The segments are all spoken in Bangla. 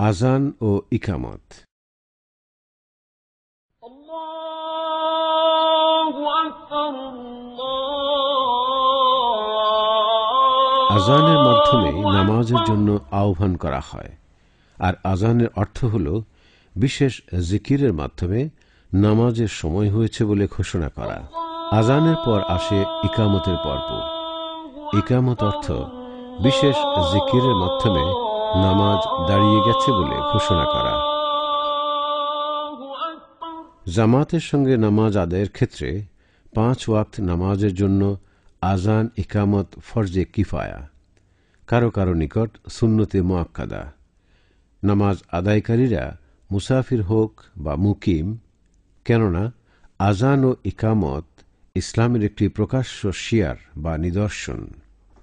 আজান ও ইকামত। আজানের মাধ্যমে নামাজের জন্য আহ্বান করা হয়। আর আজানের অর্থ হল বিশেষ জিকিরের মাধ্যমে নামাজের সময় হয়েছে বলে ঘোষণা করা। আজানের পর আসে ইকামতের পর্ব। ইকামত অর্থ বিশেষ জিকিরের মাধ্যমে নামাজ দাঁড়িয়ে গেছে বলে ঘোষণা করা। জামাতের সঙ্গে নামাজ আদায়ের ক্ষেত্রে পাঁচ ওয়াক্ত নামাজের জন্য আজান ইকামত, ফরজে কিফায়া, কারও কারও নিকট সুন্নতে মোয়াক্কাদা নামাজ আদায়কারীরা মুসাফির হোক বা মুকিম, কেননা আজান ও ইকামত ইসলামের একটি প্রকাশ্য শিয়ার বা নিদর্শন।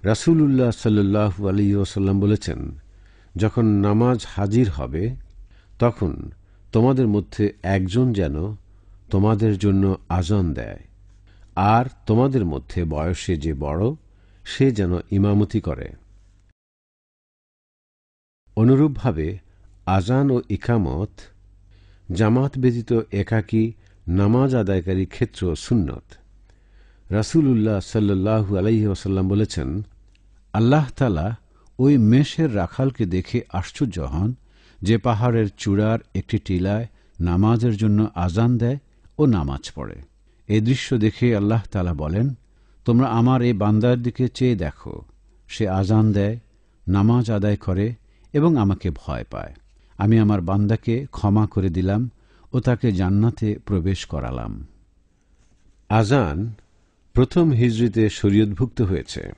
রাসুলুল্লাহ সাল্লু আলী ওসাল্লাম বলেছেন যখন নামাজ হাজির হবে, তখন তোমাদের মধ্যে একজন যেন তোমাদের জন্য আজান দেয়। আর তোমাদের মধ্যে বয়সে যে বড়, সে যেন ইমামতি করে। অনুরূপভাবে আজান ও ইকামত, জামাত ব্যতীত একাকী নামাজ আদায়কারী ক্ষেত্র সুন্নত। রাসুলুল্লাহ সাল্লু আলাইহি বলেছেন, আল্লাহ তালা ওই মেষের রাখালকে দেখে আশ্চর্য হন যে পাহাড়ের চূড়ার একটি টিলায় নামাজের জন্য আজান দেয় ও নামাজ পড়ে। এ দৃশ্য দেখে আল্লাহ তালা বলেন, তোমরা আমার এই বান্দার দিকে চেয়ে দেখো। সে আজান দেয়, নামাজ আদায় করে এবং আমাকে ভয় পায়। আমি আমার বান্দাকে ক্ষমা করে দিলাম ও তাকে জান্নাতে প্রবেশ করালাম। আজান প্রথম হিজড়িতে শরীয়তভুক্ত হয়েছে।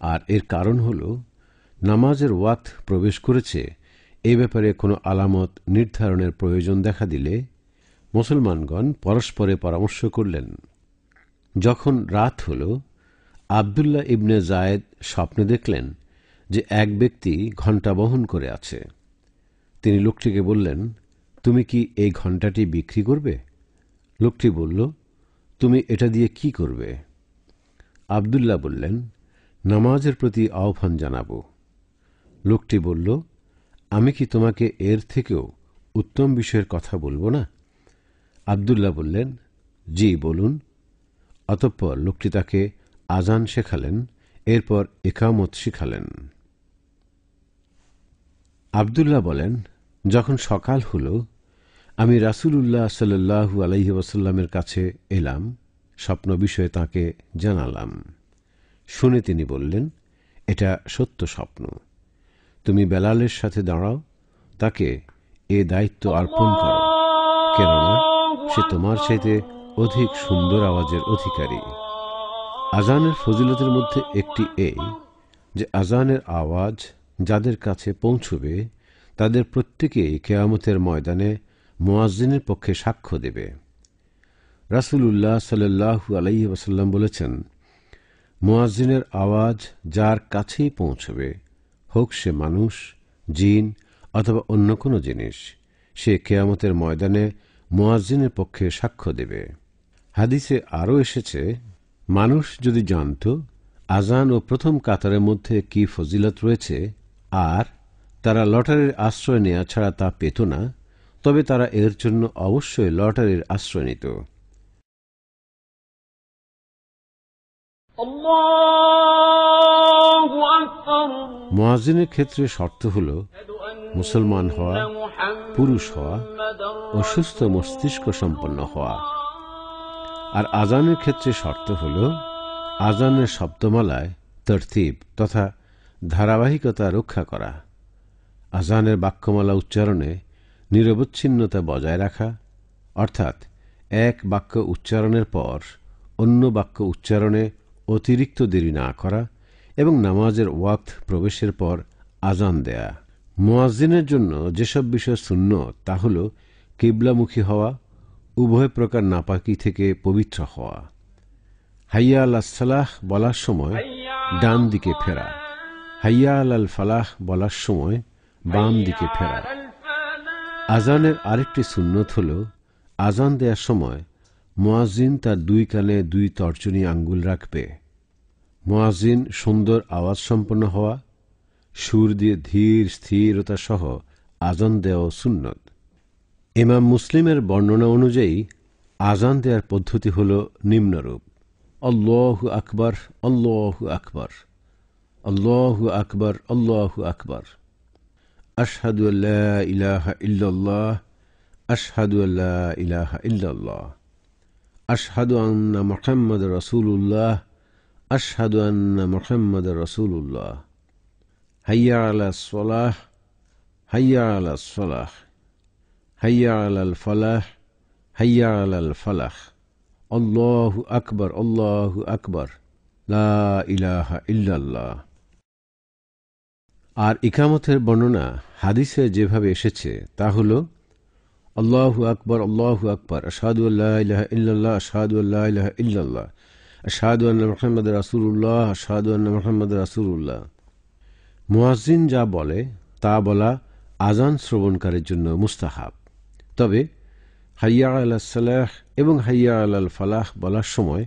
আর এর কারণ হল, নামাজের ওয়াত প্রবেশ করেছে, এ ব্যাপারে কোনো আলামত নির্ধারণের প্রয়োজন দেখা দিলে মুসলমানগণ পরস্পরে পরামর্শ করলেন। যখন রাত হল, আবদুল্লাহ ইবনে জায়েদ স্বপ্নে দেখলেন যে এক ব্যক্তি ঘণ্টা বহন করে আছে। তিনি লোকটিকে বললেন, তুমি কি এই ঘণ্টাটি বিক্রি করবে? লোকটি বলল, তুমি এটা দিয়ে কি করবে? আবদুল্লাহ বললেন নামাজের প্রতি আহ্বান জানাব। লোকটি বলল, আমি কি তোমাকে এর থেকেও উত্তম বিষয়ের কথা বলব না? আবদুল্লাহ বললেন, জি, বলুন। অতঃপর লোকটি তাকে আজান শেখালেন, এরপর একামত শিখালেন। আবদুল্লাহ বলেন, যখন সকাল হল, আমি রাসুলুল্লাহ সাল্লু আলহি কাছে এলাম, স্বপ্ন বিষয়ে তাকে জানালাম। শুনে তিনি বললেন, এটা সত্য স্বপ্ন। তুমি বেলালের সাথে দাঁড়াও, তাকে এ দায়িত্ব অর্পণ করো। কেননা সে তোমার চাইতে অধিক সুন্দর আওয়াজের অধিকারী। আজানের ফজিলতের মধ্যে একটি এই, যে আজানের আওয়াজ যাদের কাছে পৌঁছবে, তাদের প্রত্যেকেই কেয়ামতের ময়দানে মোয়াজ্জিনের পক্ষে সাক্ষ্য দেবে। রাসুলুল্লাহ সাল্লু আলাই ওসাল্লাম বলেছেন মোয়াজ্জিনের আওয়াজ যার কাছেই পৌঁছবে, হোক সে মানুষ, জিন, অথবা অন্য কোনো জিনিস, সে কেয়ামতের ময়দানে মোয়াজ্জিনের পক্ষে সাক্ষ্য দেবে। হাদিসে আরও এসেছে, মানুষ যদি জানত আজান ও প্রথম কাতারের মধ্যে কি ফজিলত রয়েছে, আর তারা লটারির আশ্রয় নেওয়া ছাড়া তা পেত না, তবে তারা এর জন্য অবশ্যই লটারির আশ্রয় নিত। মোয়াজিনের ক্ষেত্রে শর্ত হল মুসলমান হওয়া, পুরুষ হওয়া ও সুস্থ মস্তিষ্ক সম্পন্ন হওয়া। আর আজানের ক্ষেত্রে শর্ত হল আজানের শব্দমালায় তরতিব তথা ধারাবাহিকতা রক্ষা করা। আজানের বাক্যমালা উচ্চারণে নিরবচ্ছিন্নতা বজায় রাখা, অর্থাৎ এক বাক্য উচ্চারণের পর অন্য বাক্য উচ্চারণে অতিরিক্ত দেরি না করা এবং নামাজের ওয়াক্ত প্রবেশের পর আজান দেয়া। মোয়াজিনের জন্য যেসব বিষয় শূন্য তা হল কিবলামুখী হওয়া, উভয় প্রকার নাপাকি থেকে পবিত্র হওয়া। হাইয়া আল সালাহ বলার সময় ডান দিকে ফেরা। হাইয়া আল আল ফালাহ বলার সময় বাম দিকে ফেরা। আজানের আরেকটি সুন্নত হল আজান দেওয়ার সময় মোয়াজিন তার দুই কানে দুই তর্জনী আঙ্গুল রাখবে। মোয়াজিন সুন্দর আওয়াজ সম্পন্ন হওয়া, সুর দিয়ে ধীর স্থিরতা সহ আজান দেওয়া সুন্নত। ইমাম মুসলিমের বর্ণনা অনুযায়ী, আজান দেওয়ার পদ্ধতি হল নিম্নরূপ। আল্লাহ আকবর আল্লাহ আকবর। আল্লাহ আকবর আল্লাহ আকবর। আশহাদু আল্লাহ ইলাহা ইল্লাল্লাহ, আশহাদু আল্লাহ ইলাহা ইল্লাল্লাহ। আশহাদু আন্না মুহাম্মদ রাসূলুল্লাহ, আশহাদু আন্না মুহাম্মদ রাসূলুল্লাহ। হাইয়া আলা সলাহ, হাইয়া আলা সলাহ, হাইয়া আলাল ফালাহ, হাইয়া আলাল ফালাহ। আল্লাহু আকবর আল্লাহু আকবর। লা ইলাহা ইল্লাল্লাহ। আর ইকামতের বর্ণনা হাদিসে যেভাবে এসেছে, তা হল আল্লাহু আকবর আল্লাহু আকবর। আসাদু আল্লাহ ইলাহা ইল্লাল্লাহ আসাদু আল্লাহ ইল্লাল্লাহ। আসাদু আন্না মোহাম্মদ রাসুল্লাহ আসাদু আন্না মোহাম্মদ রাসুল্লাহ মুয়াজ্জিন যা বলে, তা বলা আজান শ্রবণকারের জন্য মুস্তাহাব। তবে হাইয়া আল্লাহ সালাহ এবং হাইয়া আল্লাহ ফালাহ বলার সময়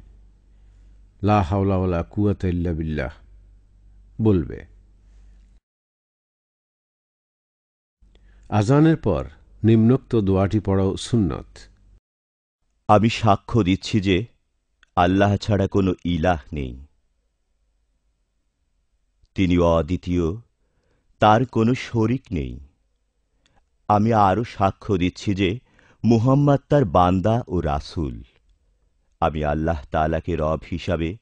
লা হাওলা কুয়াত বিল্লাহ বলবে। আজানের পর নিম্নোক্ত দোয়াটি পড়াও সুন্নত। আমি সাক্ষ্য দিচ্ছি যে আল্লাহ ছাড়া কোনো ইলাহ নেই। তিনি অদ্বিতীয়, তার কোনো শরিক নেই। আমি আরও সাক্ষ্য দিচ্ছি যে মুহাম্মদ তার বান্দা ও রাসূল। আমি আল্লাহ তালাকে রব হিসাবে,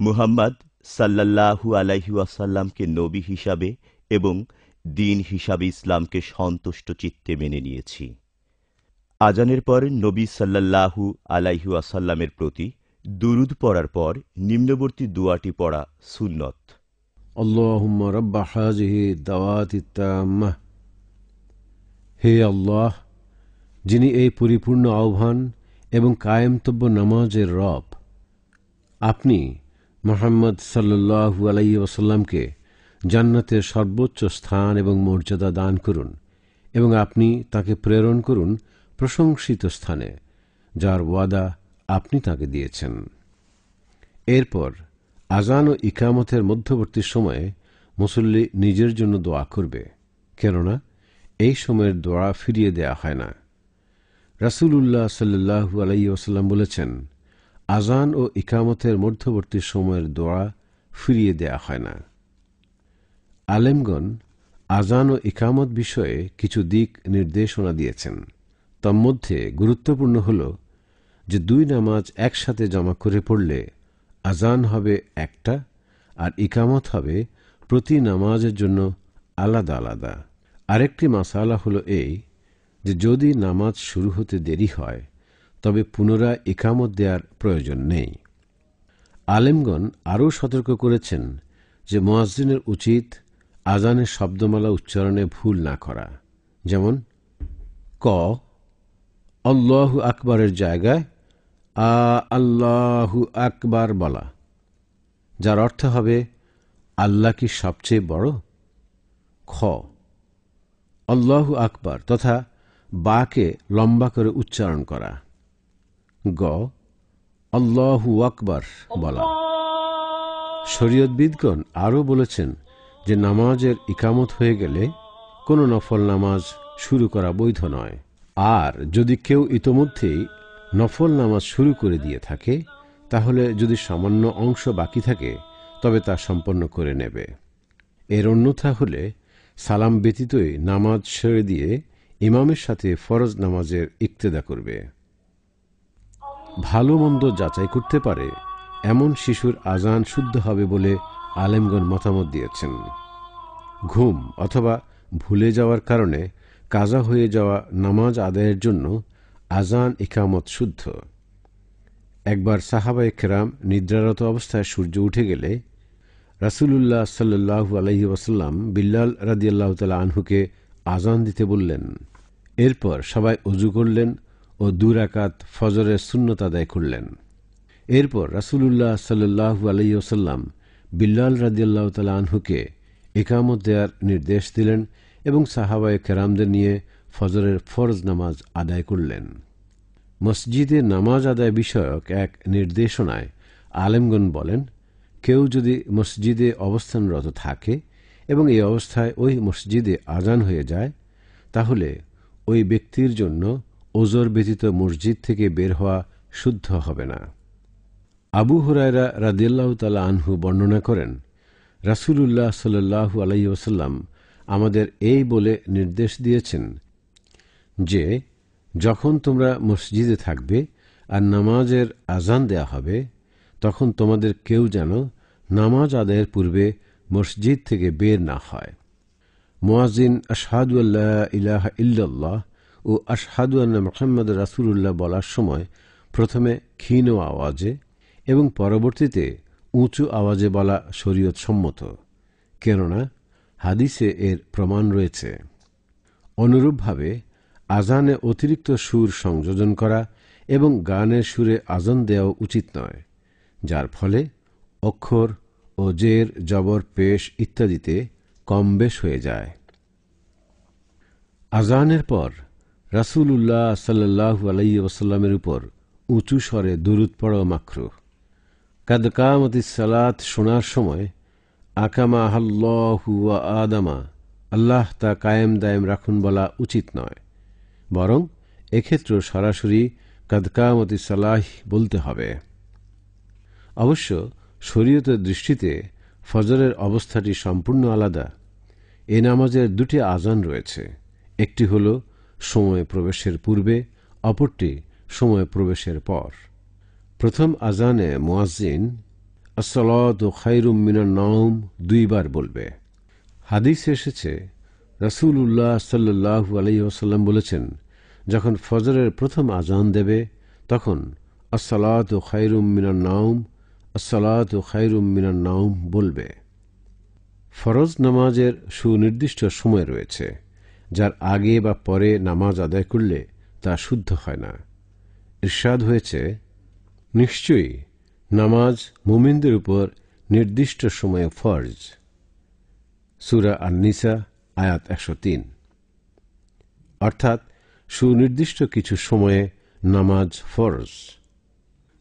মুহাম্মদ সাল্লাল্লাহু আলাইহি ওয়াসাল্লামকে নবী হিসাবে এবং দিন হিসাবে ইসলামকে সন্তুষ্ট চিত্তে মেনে নিয়েছি। আজানের পর নবী সাল্লাহু আলাইহু আসাল্লামের প্রতি দুরুদ পড়ার পর নিম্নবর্তী দুয়াটি পড়া সুন্নত। হে আল্লাহ, যিনি এই পরিপূর্ণ আহ্বান এবং কায়েমতব্য নামাজের রব, আপনি মোহাম্মদ সাল্লু আলাইসাল্লামকে জান্নাতের সর্বোচ্চ স্থান এবং মর্যাদা দান করুন এবং আপনি তাকে প্রেরণ করুন প্রশংসিত স্থানে, যার ওয়াদা আপনি তাকে দিয়েছেন। এরপর, আজান ও ইকামতের মধ্যবর্তী সময়ে মুসল্লি নিজের জন্য দোয়া করবে, কেননা এই সময়ের দোয়া ফিরিয়ে দেয়া হয় না। রাসুলুল্লাহ সাল্লু আলাই ওসাল্লাম বলেছেন, আজান ও ইকামতের মধ্যবর্তী সময়ের দোয়া ফিরিয়ে দেয়া হয় না। আলেমগণ আজান ও ইকামত বিষয়ে কিছু দিক নির্দেশনা দিয়েছেন। তন্মধ্যে গুরুত্বপূর্ণ হল যে দুই নামাজ একসাথে জমা করে পড়লে আজান হবে একটা আর ইকামত হবে প্রতি নামাজের জন্য আলাদা আলাদা। আরেকটি মাসালা হলো এই যে যদি নামাজ শুরু হতে দেরি হয়, তবে পুনরায় ইকামত দেওয়ার প্রয়োজন নেই। আলেমগণ আরও সতর্ক করেছেন যে মোয়াজ্জিনের উচিত আজানের শব্দমালা উচ্চারণে ভুল না করা। যেমন ক আল্লাহ আকবরের জায়গায় আ আল্লাহু আকবার বলা। যার অর্থ হবে আল্লাহ কি সবচেয়ে বড়? খ আল্লাহু আকবার তথা বাকে লম্বা করে উচ্চারণ করা। গ আল্লাহু আকবার বলা। শরীয়তবিদগণ আরও বলেছেন যে নামাজের ইকামত হয়ে গেলে কোনো নফল নামাজ শুরু করা বৈধ নয়। আর যদি কেউ ইতোমধ্যেই নফল নামাজ শুরু করে দিয়ে থাকে, তাহলে যদি সামান্য অংশ বাকি থাকে, তবে তা সম্পন্ন করে নেবে। এর অন্যথা হলে সালাম ব্যতীতই নামাজ ছেড়ে দিয়ে ইমামের সাথে ফরজ নামাজের ইক্তেদা করবে। ভালো মন্দ যাচাই করতে পারে এমন শিশুর আজান শুদ্ধ হবে বলে আলেমগণ মতামত দিয়েছেন। ঘুম অথবা ভুলে যাওয়ার কারণে কাজা হয়ে যাওয়া নামাজ আদায়ের জন্য আজান ইকামত শুদ্ধ। একবার সাহাবাই খেরাম নিদ্রারত অবস্থায় সূর্য উঠে গেলে রাসুলুল্লাহ সাল্লু আলহি বিল্লাল রাদিয়াল্লাহ তালা আনহুকে আজান দিতে বললেন। এরপর সবাই অজু করলেন ও দুরাকাত ফজরের শূন্যত আদায় করলেন। এরপর রাসুলুল্লাহ সাল্লু আলহি ওসাল্লাম বিল্লাল রাদিয়াল্লাহ তালা আনহুকে একামত দেয়ার নির্দেশ দিলেন এবং সাহাবায় কেরামদের নিয়ে ফজরের ফরজ নামাজ আদায় করলেন। মসজিদে নামাজ আদায় বিষয়ক এক নির্দেশনায় আলেমগন বলেন, কেউ যদি মসজিদে অবস্থানরত থাকে এবং এই অবস্থায় ওই মসজিদে আজান হয়ে যায়, তাহলে ওই ব্যক্তির জন্য ওজোর ব্যতীত মসজিদ থেকে বের হওয়া শুদ্ধ হবে না। আবু হুরায়রা রাদিয়াল্লাহ তালা আনহু বর্ণনা করেন, রাসুলুল্লাহ সাল্লু আলাই ওসাল্লাম আমাদের এই বলে নির্দেশ দিয়েছেন যে, যখন তোমরা মসজিদে থাকবে আর নামাজের আজান দেয়া হবে, তখন তোমাদের কেউ যেন নামাজ আদায়ের পূর্বে মসজিদ থেকে বের না হয়। মোয়াজিন আশহাদুল্লাহ ইলাহ ইল্লাল্লাহ ও আশহাদুল্লাহ মোহাম্মদ রাসুল্লাহ বলার সময় প্রথমে ক্ষীণ আওয়াজে এবং পরবর্তীতে উঁচু আওয়াজে বলা শরীয়ত সম্মত, কেননা হাদিসে এর প্রমাণ রয়েছে। অনুরূপভাবে আজানে অতিরিক্ত সুর সংযোজন করা এবং গানের সুরে আজান দেওয়া উচিত নয়, যার ফলে অক্ষর ও জের, জবর, পেশ ইত্যাদিতে কম বেশ হয়ে যায়। আজানের পর রাসুল উল্লাহ সাল্লাহ আলাই ওসাল্লামের উপর উঁচু স্বরে দুরুদ পড়া কাদকামতি সালাত শোনার সময় আকামা আল্লাহু আদামা, আল্লাহ তা কায়েম দায়েম রাখুন বলা উচিত নয়। বরং এক্ষেত্রে সরাসরি কাদকামতি সালাহ বলতে হবে। অবশ্য শরীয়তের দৃষ্টিতে ফজরের অবস্থাটি সম্পূর্ণ আলাদা। এ নামাজের দুটি আজান রয়েছে। একটি হল সময় প্রবেশের পূর্বে, অপরটি সময় প্রবেশের পর। প্রথম আজানে মোয়াজিন আসলাত ও খাইরুম মিনার নওম দুইবার বলবে। হাদিস এসেছে রসুল উল্লাহ সাল্লু আলাইসাল্লাম বলেছেন, যখন ফজরের প্রথম আজান দেবে, তখন আসসালাত ও খাইরুম মিনার নাউম ও খাইরুম মিনার নাউম বলবে। ফরজ নামাজের সুনির্দিষ্ট সময় রয়েছে, যার আগে বা পরে নামাজ আদায় করলে তা শুদ্ধ হয় না। ইরশাদ হয়েছে নিশ্চয়ই নামাজ মুমিনদের উপর নির্দিষ্ট সময়ে ফরজ। সুরা আন্নিসা, আয়াত একশো তিন। অর্থাৎ সুনির্দিষ্ট কিছু সময়ে নামাজ ফরজ।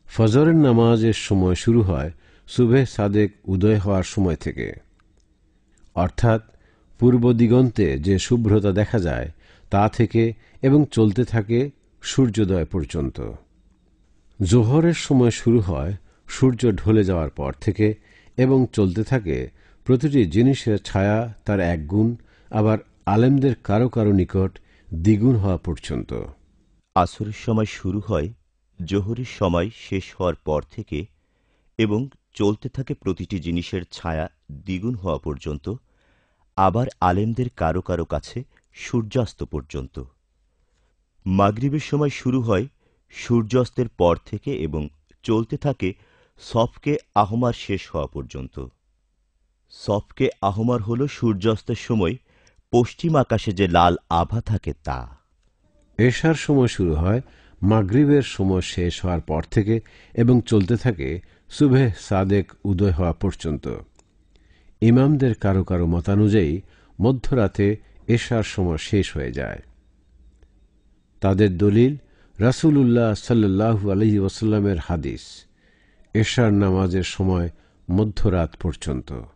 ফজরের নামাজের সময় শুরু হয় সুবে সাদেক উদয় হওয়ার সময় থেকে। অর্থাৎ পূর্ব দিগন্তে যে শুভ্রতা দেখা যায় তা থেকে এবং চলতে থাকে সূর্যোদয় পর্যন্ত। জোহরের সময় শুরু হয় সূর্য ঢলে যাওয়ার পর থেকে এবং চলতে থাকে প্রতিটি জিনিসের ছায়া তার এক গুণ, আবার আলেমদের কারও কারও নিকট দ্বিগুণ হওয়া পর্যন্ত। আসরের সময় শুরু হয়, জোহরের সময় শেষ হওয়ার পর থেকে এবং চলতে থাকে প্রতিটি জিনিসের ছায়া দ্বিগুণ হওয়া পর্যন্ত, আবার আলেমদের কারও কারও কাছে সূর্যাস্ত পর্যন্ত। মাগরিবের সময় শুরু হয় সূর্যাস্তের পর থেকে এবং চলতে থাকে সফকে আহমার শেষ হওয়া পর্যন্ত। সফকে আহমার হল সূর্যাস্তের সময় পশ্চিম আকাশে যে লাল আভা থাকে তা। এশার সময় শুরু হয়, মাগরিবের সময় শেষ হওয়ার পর থেকে এবং চলতে থাকে সুবে সাদেক উদয় হওয়া পর্যন্ত। ইমামদের কারও কারও মতানুযায়ী মধ্যরাতে এশার সময় শেষ হয়ে যায়। তাদের দলিল রাসুলুল্লাহ সাল্লু আলহি ওসাল্লামের হাদিস এশার নামাজের সময় মধ্যরাত পর্যন্ত।